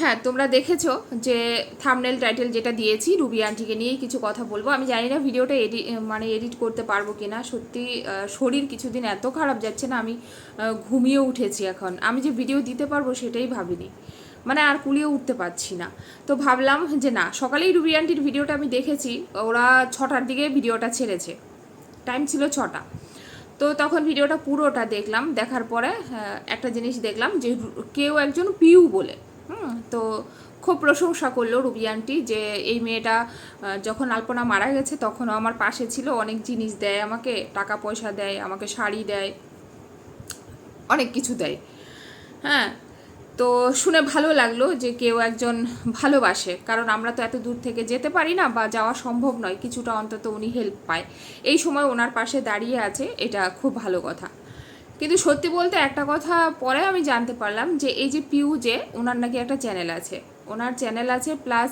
হ্যাঁ তোমরা দেখেছ যে থামনেল টাইটেল যেটা দিয়েছি রুবি আন্টিকে নিয়েই কিছু কথা বলব। আমি জানি না ভিডিওটা এডি মানে এডিট করতে পারব কি না সত্যি শরীর কিছুদিন এত খারাপ যাচ্ছে না, আমি ঘুমিয়ে উঠেছি এখন। আমি যে ভিডিও দিতে পারব সেটাই ভাবিনি। মানে আর কুলিয়ে উঠতে পারছি না। তো ভাবলাম যে না, সকালেই রুবি আন্টির ভিডিওটা আমি দেখেছি, ওরা ছটার দিকে ভিডিওটা ছেড়েছে। টাইম ছিল ছটা। তো তখন ভিডিওটা পুরোটা দেখলাম, দেখার পরে একটা জিনিস দেখলাম যে, কেউ একজন পিউ বলে। হুম, তো খুব প্রশংসা করল রুবি আন্টি যে এই মেয়েটা যখন আলপনা মারা গেছে তখনও আমার পাশে ছিল, অনেক জিনিস দেয় আমাকে, টাকা পয়সা দেয়, আমাকে শাড়ি দেয়, অনেক কিছু দেয়। হ্যাঁ তো শুনে ভালো লাগল যে কেউ একজন ভালোবাসে, কারণ আমরা তো এত দূর থেকে যেতে পারি না বা যাওয়া সম্ভব নয়, কিছুটা অন্তত উনি হেল্প পায়। এই সময় ওনার পাশে দাঁড়িয়ে আছে, এটা খুব ভালো কথা। কিন্তু সত্যি বলতে একটা কথা পরে আমি জানতে পারলাম যে এই যে পিউ যে, ওনার নাকি একটা চ্যানেল আছে। ওনার চ্যানেল আছে প্লাস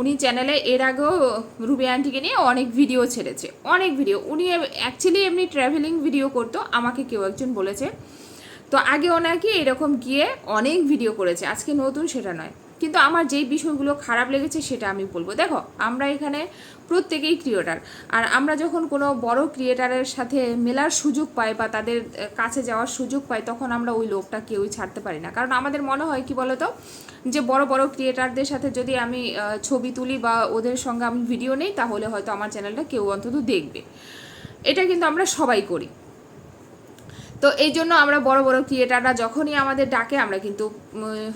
উনি চ্যানেলে এর আগেও রুবি আন্টিকে নিয়ে অনেক ভিডিও ছেড়েছে। অনেক ভিডিও উনি অ্যাকচুয়ালি এমনি ট্র্যাভেলিং ভিডিও করতো, আমাকে কেউ একজন বলেছে। তো আগে ওনাকে এরকম গিয়ে অনেক ভিডিও করেছে। আজকে নতুন সেটা নয়। কিন্তু আমার যেই বিষয়গুলো খারাপ লেগেছে সেটা আমি বলব। দেখো, আমরা এখানে প্রত্যেকেই ক্রিয়েটার আর আমরা যখন কোনো বড় ক্রিয়েটারের সাথে মেলার সুযোগ পাই বা তাদের কাছে যাওয়ার সুযোগ পাই, তখন আমরা ওই লোকটা কেউই ছাড়তে পারি না। কারণ আমাদের মনে হয় কি বলতো, যে বড় বড় ক্রিয়েটারদের সাথে যদি আমি ছবি তুলি বা ওদের সঙ্গে আমি ভিডিও নেই, তাহলে হয়তো আমার চ্যানেলটা কেউ অন্তত দেখবে। এটা কিন্তু আমরা সবাই করি। তো এই জন্য আমরা বড় বড় ক্রিয়েটাররা যখনই আমাদের ডাকে, আমরা কিন্তু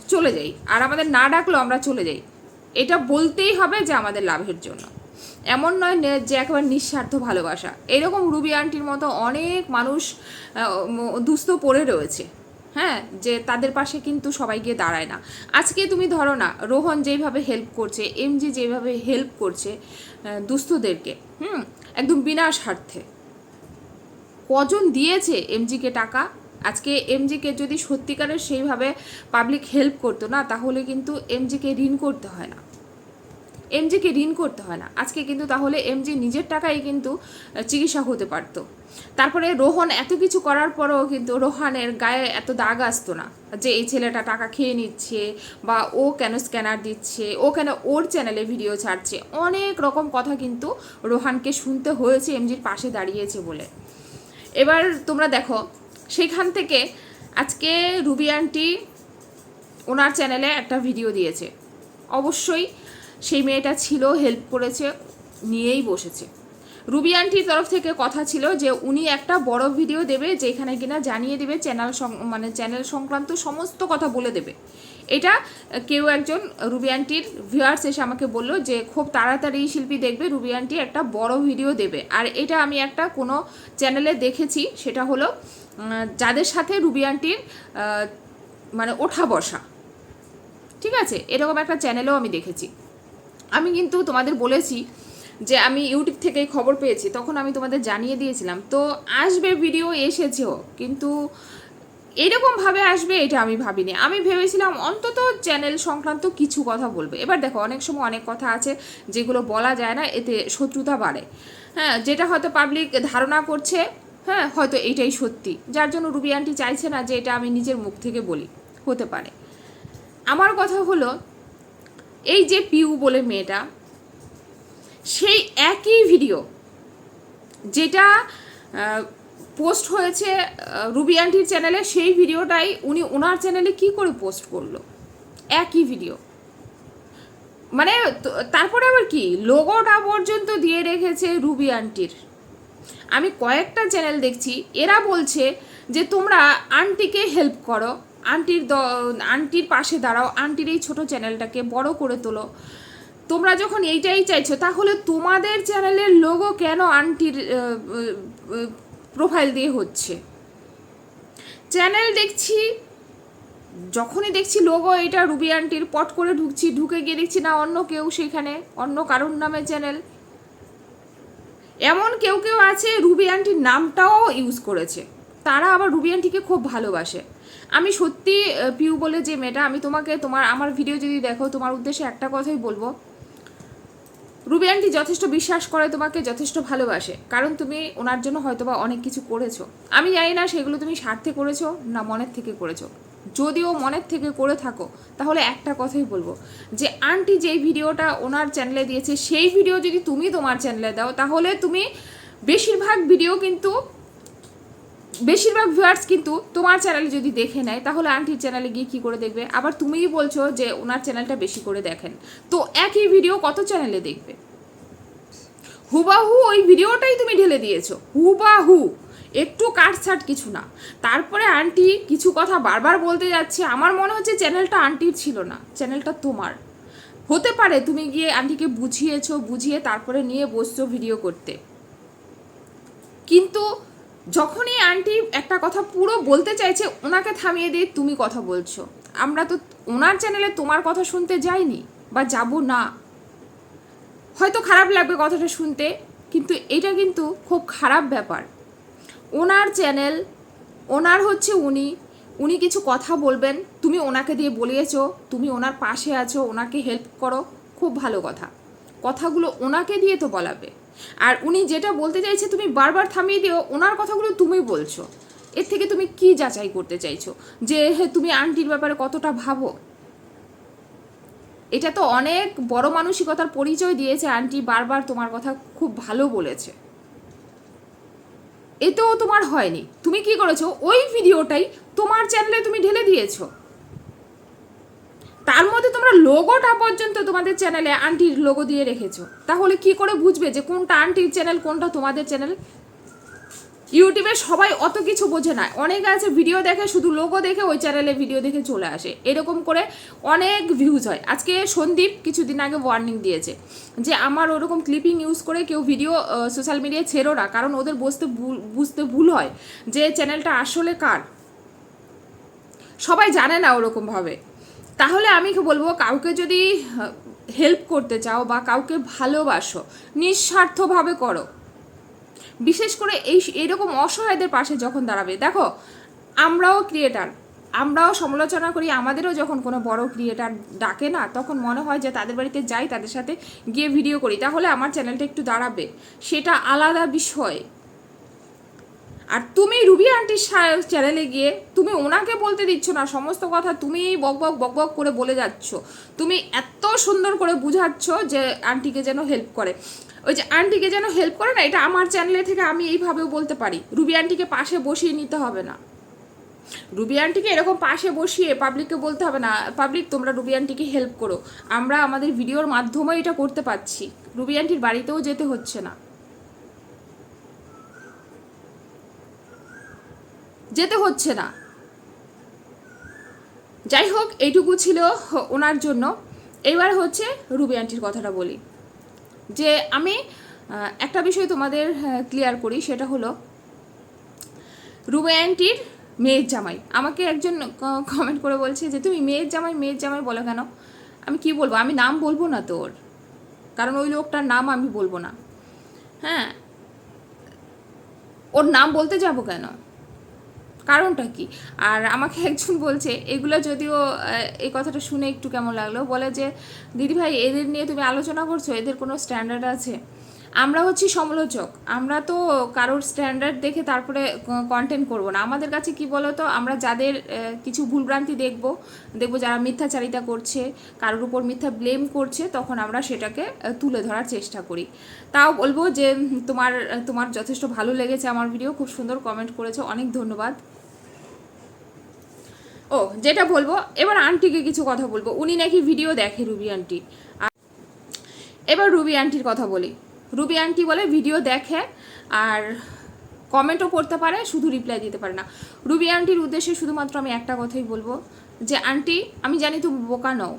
চলে যাই। আর আমাদের না ডাকলেও আমরা চলে যাই। এটা বলতেই হবে যে আমাদের লাভের জন্য। এমন নয় যে একেবারে নিঃস্বার্থ ভালোবাসা। এরকম রুবি আন্টির মতো অনেক মানুষ দুস্থ পড়ে রয়েছে। হ্যাঁ? যে তাদের পাশে কিন্তু সবাই গিয়ে দাঁড়ায় না। আজকে তুমি ধরো না, রোহন যেইভাবে হেল্প করছে এমজি যেভাবে হেল্প করছে দুস্থদেরকে, হুম? একদম বিনা স্বার্থে। কজন দিয়েছে এমজিকে টাকা? আজকে এমজিকে যদি সত্যিকারের সেইভাবে পাবলিক হেল্প করতো না, তাহলে কিন্তু এমজিকে ঋণ করতে হয় না। এমজিকে ঋণ করতে হয় না। আজকে কিন্তু তাহলে এমজি নিজের টাকায় কিন্তু চিকিৎসা হতে পারতো। তারপরে রোহন এত কিছু করার পরেও কিন্তু রোহানের গায়ে এত দাগ আসতো না যে এই ছেলেটা টাকা খেয়ে নিচ্ছে বা ও কেন স্ক্যানার দিচ্ছে, ও কেন ওর চ্যানেলে ভিডিও ছাড়ছে। অনেক রকম কথা কিন্তু রোহানকে শুনতে হয়েছে, এমজির পাশে দাঁড়িয়েছে বলে। এবার তোমরা দেখো, সেইখান থেকে আজকে রুবি আন্টি ওনার চ্যানেলে একটা ভিডিও দিয়েছে। অবশ্যই সেই মেয়েটা ছিল হেল্প করেছে, নিয়েই বসেছে। রুবি আন্টির তরফ থেকে কথা ছিল যে, উনি একটা বড় ভিডিও দেবে যেখানে কিনা জানিয়ে দেবে চ্যানেল মানে চ্যানেল সংক্রান্ত সমস্ত কথা বলে দেবে। এটা কেউ একজন রুবি আন্টির ভিউয়ার্স এসে আমাকে বলল যে, খুব তাড়াতাড়ি শিল্পী দেখবে রুবি আন্টি একটা বড় ভিডিও দেবে। আর এটা আমি একটা কোনো চ্যানেলে দেখেছি, সেটা হলো যাদের সাথে রুবি আন্টির মানে ওঠা বসা। ঠিক আছে? এরকম একটা চ্যানেলও আমি দেখেছি। আমি কিন্তু তোমাদের বলেছি যে, আমি ইউটিউব থেকেই খবর পেয়েছি, তখন আমি তোমাদের জানিয়ে দিয়েছিলাম। তো আসবে ভিডিও এসেছেও, কিন্তু এরকমভাবে আসবে এটা আমি ভাবিনি। আমি ভেবেছিলাম অন্তত চ্যানেল সংক্রান্ত কিছু কথা বলবে। এবার দেখো, অনেক সময় অনেক কথা আছে যেগুলো বলা যায় না, এতে শত্রুতা বাড়ে। হ্যাঁ যেটা হয়তো পাবলিক ধারণা করছে হ্যাঁ হয়তো এটাই সত্যি। যার জন্য রুবি আন্টি চাইছে না যে এটা আমি নিজের মুখ থেকে বলি, হতে পারে। আমার কথা হলো, এই যে পিউ বলে মেয়েটা, সেই একই ভিডিও যেটা পোস্ট হয়েছে রুবি আন্টির চ্যানেলে সেই ভিডিওটাই উনি ওনার চ্যানেলে কি করে পোস্ট করল? একই ভিডিও মানে তারপরে আবার কি? লোগোটা পর্যন্ত দিয়ে রেখেছে রুবি আন্টির। আমি কয়েকটা চ্যানেল দেখছি, এরা বলছে যে তোমরা আন্টিকে হেল্প করো, আন্টির দ- আন্টির পাশে দাঁড়াও, আন্টির এই ছোট চ্যানেলটাকে বড় করে তোলো। তোমরা যখন এইটাই চাইছো, তাহলে তোমাদের চ্যানেলের লোগো কেন আন্টির প্রোফাইল দিয়ে হচ্ছে। চ্যানেল দেখছি, যখনই দেখছি লোগো এটা রুবি আন্টির পট করে ঢুকছি, ঢুকে গিয়ে দেখছি না অন্য কেউ সেখানে, অন্য কারোর নামে চ্যানেল এমন কেউ কেউ আছে রুবি আন্টির নামটাও ইউজ করেছে। তারা আবার রুবি আন্টিকে খুব ভালোবাসে। আমি সত্যি পিউ বলে যে মেয়েটা আমি তোমাকে, তোমার, আমার ভিডিও যদি দেখো, তোমার উদ্দেশ্যে একটা কথাই বলব। রুবি আন্টি যথেষ্ট বিশ্বাস করে তোমাকে, যথেষ্ট ভালোবাসে, কারণ তুমি ওনার জন্য হয়তোবা অনেক কিছু করেছ। আমি জানি না সেগুলো তুমি স্বার্থে করেছ না মনের থেকে করেছ। যদিও মনের থেকে করে থাকো, তাহলে একটা কথাই বলব, যে আন্টি যেই ভিডিওটা ওনার চ্যানেলে দিয়েছে, সেই ভিডিও যদি তুমি তোমার চ্যানেলে দাও, তাহলে তুমি বেশিরভাগ ভিডিও কিন্তু বেশিরভাগ ভিউয়ার্স কিন্তু তোমার চ্যানেলে যদি দেখে নেয়, তাহলে আন্টির চ্যানেলে গিয়ে কী করে দেখবে? আবার তুমিই বলছো যে ওনার চ্যানেলটা বেশি করে দেখেন। তো একই ভিডিও কত চ্যানেলে দেখবে? হুবাহু ওই ভিডিওটাই তুমি ঢেলে দিয়েছ। হুবাহু! একটু কাটছাট কিছু না। তারপরে আন্টি কিছু কথা বারবার বলতে যাচ্ছে। আমার মনে হচ্ছে চ্যানেলটা আন্টির ছিল না চ্যানেলটা তোমার। হতে পারে তুমি গিয়ে আন্টিকে বুঝিয়েছো, বুঝিয়ে তারপরে নিয়ে বসছো ভিডিও করতে। কিন্তু যখনই আন্টি একটা কথা পুরো বলতে চাইছে, ওনাকে থামিয়ে দিয়ে তুমি কথা বলছো। আমরা তো ওনার চ্যানেলে তোমার কথা শুনতে যাইনি, বা যাব না। হয়তো খারাপ লাগবে কথাটা শুনতে, কিন্তু এটা কিন্তু খুব খারাপ ব্যাপার। ওনার চ্যানেল ওনার হচ্ছে উনি উনি কিছু কথা বলবেন, তুমি ওনাকে দিয়ে বলিয়েছো, তুমি ওনার পাশে আছো, ওনাকে হেল্প করো, খুব ভালো কথা। কথাগুলো ওনাকে দিয়ে তো বলাবে। আর উনি যেটা বলতে চাইছে, তুমি বারবার থামিয়ে দিও, ওনার কথাগুলো তুমি বলছো। এর থেকে তুমি কি যাচাই করতে চাইছো? যে তুমি আন্টির ব্যাপারে কতটা ভাবো? এটা তো অনেক বড় মানসিকতার পরিচয় দিয়েছে আন্টি, বারবার তোমার কথা খুব ভালো বলেছে। এতেও তোমার হয়নি। তুমি কি করেছ? ওই ভিডিওটাই তোমার চ্যানেলে তুমি ঢেলে দিয়েছ। তার মধ্যে তোমরা লোগোটা পর্যন্ত তোমাদের চ্যানেলে আন্টির লোগো দিয়ে রেখেছো। তাহলে কি করে বুঝবে যে কোনটা আন্টির চ্যানেল, কোনটা তোমাদের চ্যানেল? ইউটিউবে সবাই অত কিছু বোঝে না। অনেকে আছে ভিডিও দেখে, শুধু লোগো দেখে ওই চ্যানেলে ভিডিও দেখে চলে আসে। এরকম করে অনেক ভিউজ হয়। আজকে সন্দীপ কিছুদিন আগে ওয়ার্নিং দিয়েছে যে আমার ওরকম ক্লিপিং ইউজ করে কেউ ভিডিও সোশ্যাল মিডিয়ায় ছেড়ো না। কারণ ওদের বুঝতে ভুল- বুঝতে ভুল হয় যে চ্যানেলটা আসলে কার। সবাই জানে না ওরকমভাবে। তাহলে আমি কি বলব, কাউকে যদি হেল্প করতে চাও বা কাউকে ভালোবাসো, নিঃস্বার্থভাবে করো। বিশেষ করে এই এরকম অসহায়দের পাশে যখন দাঁড়াবে। দেখো, আমরাও ক্রিয়েটার আমরাও সমালোচনা করি, আমাদেরও যখন কোনো বড় ক্রিয়েটার ডাকে না, তখন মনে হয় যে তাদের বাড়িতে যাই, তাদের সাথে গিয়ে ভিডিও করি। তাহলে আমার চ্যানেলটা একটু দাঁড়াবে। সেটা আলাদা বিষয়। আর তুমি রুবি আন্টির চ্যানেলে গিয়ে তুমি ওনাকে বলতে দিচ্ছ না, সমস্ত কথা তুমি বক বক বক বক করে বলে যাচ্ছ। তুমি এত সুন্দর করে বুঝাচ্ছ যে আন্টিকে যেন হেল্প করে। ওই যে আন্টিকে যেন হেল্প করে না, এটা আমার চ্যানেলে থেকে আমি এইভাবেও বলতে পারি। রুবি আন্টিকে পাশে বসিয়ে নিতে হবে না। রুবি আন্টিকে এরকম পাশে বসিয়ে পাবলিককে বলতে হবে না। পাবলিক তোমরা রুবি আন্টিকে হেল্প করো। আমরা আমাদের ভিডিওর মাধ্যমে এটা করতে পারছি। রুবি আন্টির বাড়িতেও যেতে হচ্ছে না। যেতে হচ্ছে না। যাই হোক, এইটুকু ছিল ওনার জন্য। এবার হচ্ছে রুবি আন্টির কথাটা বলি। যে আমি একটা বিষয় তোমাদের ক্লিয়ার করি, সেটা হলো রুবি আন্টির মেয়ের জামাই। আমাকে একজন কমেন্ট করে বলছে যে, তুমি মেয়ের জামাই মেয়ের জামাই বলো কেন? আমি কি বলব? আমি নাম বলব না তোর। কারণ ওই লোকটার নাম আমি বলব না। হ্যাঁ? ওর নাম বলতে যাব কেন? কারণটা কি? আর আমাকে একজন বলছে, এগুলো যদিও এই কথাটা শুনে একটু কেমন লাগল? বলে যে দিদিভাই এদের নিয়ে তুমি আলোচনা করছ, এদের কোনো স্ট্যান্ডার্ড আছে? আমরা হচ্ছি সমালোচক। আমরা তো কারোর স্ট্যান্ডার্ড দেখে তারপরে কন্টেন্ট করব না। আমাদের কাছে কি বলো তো আমরা যাদের কিছু ভুলভ্রান্তি দেখব দেখব যারা মিথ্যাচারিতা করছে, কারোর উপর মিথ্যা ব্লেম করছে, তখন আমরা সেটাকে তুলে ধরার চেষ্টা করি। তাও বলব যে, তোমার তোমার যথেষ্ট ভালো লেগেছে আমার ভিডিও খুব সুন্দর কমেন্ট করেছ। অনেক ধন্যবাদ। ও, যেটা বলব, এবার আন্টিকে কিছু কথা বলব। উনি নাকি ভিডিও দেখে রুবি আন্টি। এবার রুবি আন্টির কথা বলি। রুবি আন্টি বলে ভিডিও দেখে আর কমেন্টও করতে পারে, শুধু রিপ্লাই দিতে পারে না। রুবি আন্টির উদ্দেশ্যে শুধুমাত্র আমি একটা কথাই বলব যে, আন্টি, আমি জানি তুমি বোকা নও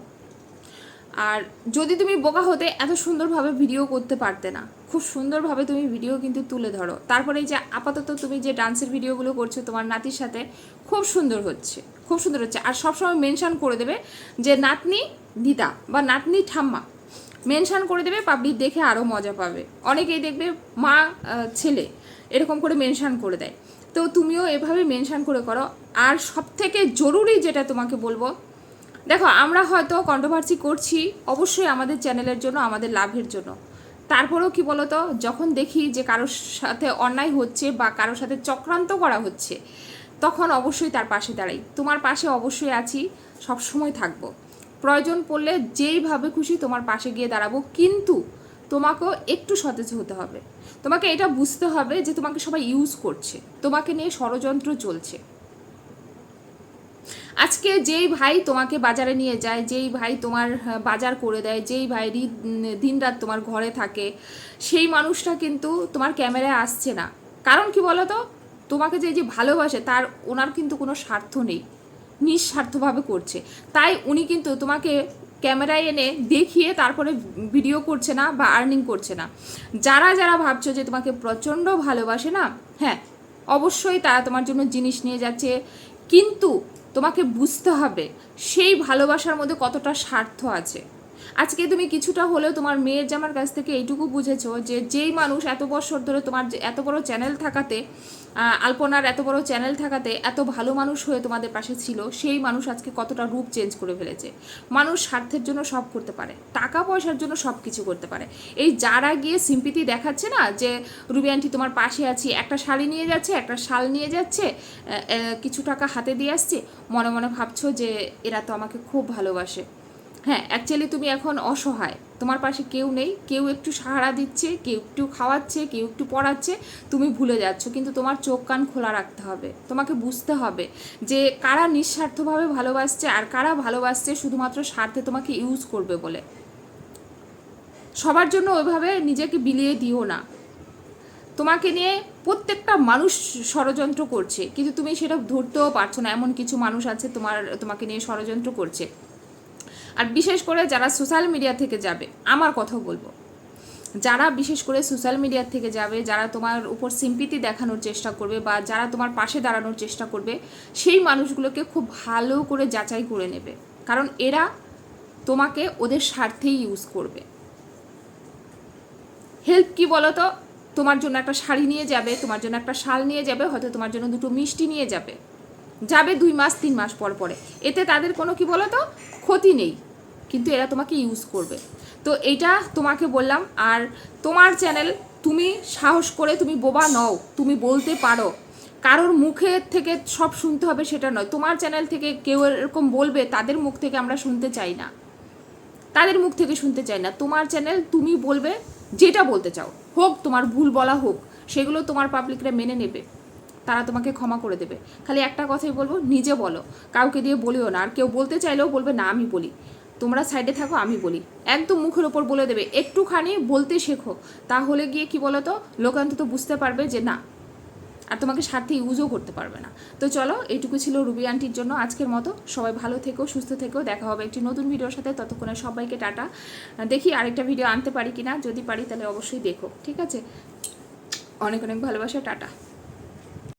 আর যদি তুমি বোকা হতে এত সুন্দরভাবে ভিডিও করতে পারতে না, খুব সুন্দরভাবে তুমি ভিডিও কিন্তু তুলে ধরো। তারপরে এই যে আপাতত তুমি যে ডান্সের ভিডিওগুলো করছ, তোমার নাতির সাথে খুব সুন্দর হচ্ছে, খুব সুন্দর হচ্ছে। আর সবসময় মেনশান করে দেবে যে নাতনি দিদা বা নাতনি ঠাম্মা মেনশন করে দেবে পাবলিক দেখে আরও মজা পাবে। অনেকেই দেখবে মা ছেলে এরকম করে মেনশান করে দেয়। তো তুমিও এভাবে মেনশান করে করো। আর সব থেকে জরুরি যেটা তোমাকে বলব দেখো, আমরা হয়তো কন্ট্রোভার্সি করছি অবশ্যই আমাদের চ্যানেলের জন্য, আমাদের লাভের জন্য। তারপরেও কি বলতো, যখন দেখি যে কারোর সাথে অন্যায় হচ্ছে বা কারোর সাথে চক্রান্ত করা হচ্ছে, তখন অবশ্যই তার পাশে দাঁড়াই। তোমার পাশে অবশ্যই আছি সব সময় থাকব। প্রয়োজন পড়লে যেইভাবে খুশি তোমার পাশে গিয়ে দাঁড়াবো, কিন্তু তোমাকেও একটু সতেজ হতে হবে। তোমাকে এটা বুঝতে হবে যে তোমাকে সবাই ইউজ করছে। তোমাকে নিয়ে ষড়যন্ত্র চলছে। আজকে যেই ভাই তোমাকে বাজারে নিয়ে যায়, যেই ভাই তোমার বাজার করে দেয়, যেই ভাই দিন রাত তোমার ঘরে থাকে, সেই মানুষটা কিন্তু তোমার ক্যামেরায় আসছে না। কারণ কি বলো তো তোমাকে যে যে ভালোবাসে, তার ওনার কিন্তু কোনো স্বার্থ নেই। নিঃস্বার্থভাবে করছে। তাই উনি কিন্তু তোমাকে ক্যামেরায় এনে দেখিয়ে তারপরে ভিডিও করছে না বা আর্নিং করছে না। যারা যারা ভাবছ যে তোমাকে প্রচণ্ড ভালোবাসে না হ্যাঁ অবশ্যই তারা তোমার জন্য জিনিস নিয়ে যাচ্ছে। কিন্তু তোমাকে বুঝতে হবে সেই ভালোবাসার মধ্যে কতটা স্বার্থ আছে। আজকে তুমি কিছুটা হলেও তোমার মেয়ের জামার কাছ থেকে এইটুকু বুঝেছ যে যেই মানুষ এত বছর ধরে তোমার এত বড় চ্যানেল থাকাতে আলপনার এত বড় চ্যানেল থাকাতে, এত ভালো মানুষ হয়ে তোমাদের পাশে ছিল, সেই মানুষ আজকে কতটা রূপ চেঞ্জ করে ফেলেছে। মানুষ স্বার্থের জন্য সব করতে পারে, টাকা পয়সার জন্য সব কিছু করতে পারে। এই যারা গিয়ে সিম্পিতি দেখাচ্ছে না যে, রুবি আন্টি, তোমার পাশে আছি, একটা শাড়ি নিয়ে যাচ্ছে, একটা শাল নিয়ে যাচ্ছে কিছু টাকা হাতে দিয়ে আসছে, মনে মনে ভাবছ যে এরা তো আমাকে খুব ভালোবাসে। হ্যাঁ অ্যাকচুয়ালি তুমি এখন অসহায়। তোমার পাশে কেউ নেই, কেউ একটু সাহারা দিচ্ছে, কেউ একটু খাওয়াচ্ছে, কেউ একটু পড়াচ্ছে, তুমি ভুলে যাচ্ছ। কিন্তু তোমার চোখ কান খোলা রাখতে হবে। তোমাকে বুঝতে হবে যে কারা নিঃস্বার্থভাবে ভালোবাসছে আর কারা ভালোবাসছে শুধুমাত্র স্বার্থে তোমাকে ইউজ করবে বলে। সবার জন্য ওইভাবে নিজেকে বিলিয়ে দিও না। তোমাকে নিয়ে প্রত্যেকটা মানুষ ষড়যন্ত্র করছে, কিন্তু তুমি সেটা ধরতেও পারছ না। এমন কিছু মানুষ আছে তোমার, তোমাকে নিয়ে ষড়যন্ত্র করছে। আর বিশেষ করে যারা সোশ্যাল মিডিয়া থেকে যাবে, আমার কথা বলব। যারা বিশেষ করে সোশ্যাল মিডিয়া থেকে যাবে, যারা তোমার উপর সিম্পিতি দেখানোর চেষ্টা করবে বা যারা তোমার পাশে দাঁড়ানোর চেষ্টা করবে, সেই মানুষগুলোকে খুব ভালো করে যাচাই করে নেবে। কারণ এরা তোমাকে ওদের স্বার্থেই ইউজ করবে। হেল্প কি বলো তো তোমার জন্য একটা শাড়ি নিয়ে যাবে, তোমার জন্য একটা শাল নিয়ে যাবে, হয়তো তোমার জন্য দুটো মিষ্টি নিয়ে যাবে। যাবে দুই মাস, তিন মাস পর পরে। এতে তাদের কোনো কি বলো তো ক্ষতি নেই। কিন্তু এরা তোমাকে ইউজ করবে। তো এইটা তোমাকে বললাম, আর তোমার চ্যানেল তুমি সাহস করে তুমি বোবা নও, তুমি বলতে পারো। কারোর মুখের থেকে সব শুনতে হবে সেটা নয়। তোমার চ্যানেল থেকে কেউ এরকম বলবে, তাদের মুখ থেকে আমরা শুনতে চাই না। তাদের মুখ থেকে শুনতে চাই না। তোমার চ্যানেল তুমি বলবে, যেটা বলতে চাও। হোক তোমার ভুল বলা হোক, সেগুলো তোমার পাবলিকরা মেনে নেবে। তারা তোমাকে ক্ষমা করে দেবে। খালি একটা কথাই বলব, নিজে বলো। কাউকে দিয়ে বলিও না। আর কেউ বলতে চাইলেও বলবে, না, আমি বলি। তোমরা সাইডে থাকো, আমি বলি। একদম মুখের ওপর বলে দেবে। একটুখানি বলতে শেখো। তাহলে গিয়ে কি বলো তো লোক অন্তত বুঝতে পারবে যে না। আর তোমাকে স্বার্থে ইউজও করতে পারবে না। তো চলো এটুকু ছিল রুবি আন্টির জন্য আজকের মতো। সবাই ভালো থেকো, সুস্থ থেকো। দেখা হবে একটি নতুন ভিডিওর সাথে। ততক্ষণে সবাইকে টাটা। দেখি আরেকটা ভিডিও আনতে পারি কিনা। যদি পারি, তাহলে অবশ্যই দেখো। ঠিক আছে? অনেক অনেক ভালোবাসা। টাটা।